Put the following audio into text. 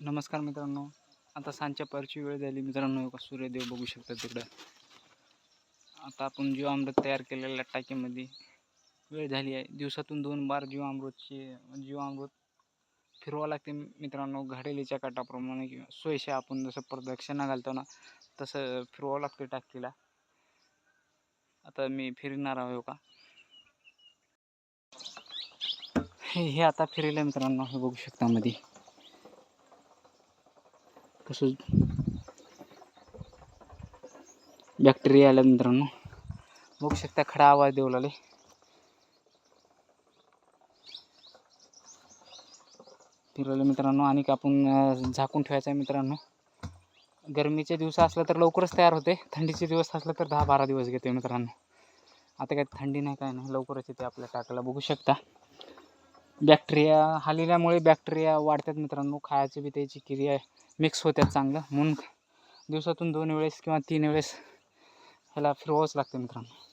नमस्कार मित्रांनो. आता सांजच्या परची वेळ झाली. मित्रांनो का सूर्यदेव बघू शकता तिकडं. आता आपण जीव अमृत तयार केलेल्या टाकीमध्ये वेळ झाली आहे. दिवसातून दोन बार जीव अमृतची जीव अमृत फिरवावं लागते मित्रांनो. घडेलीच्या काटाप्रमाणे किंवा सोयशा आपण जसं प्रदक्षिणा घालतो ना तसं फिरवावं लागते टाकीला. आता मी फिरणार आहे हो का? हे हे आता फिरलं मित्रांनो हे बघू शकता मध्ये कसं बॅक्टेरिया आल्या मित्रांनो. बघू शकता खडा आवाज देऊ लागले. फिरवलं मित्रांनो आणि कापून आपण झाकून ठेवायचं आहे मित्रांनो. गरमीचे दिवस असलं तर लवकरच तयार होते. थंडीचे दिवस असलं तर दहा बारा दिवस घेते मित्रांनो. आता काय थंडी नाही काय नाही. लवकरच येते आपल्या टाकायला. बघू शकता. बॅक्टेरिया हालेल्यामुळे बॅक्टेरिया वाढतात मित्रांनो. खायची बी त्याची क्रिया मिक्स होतात चांगलं. म्हणून दिवसातून दोन वेळेस किंवा तीन वेळेस ह्याला फिरवावंच लागतं मित्रांनो.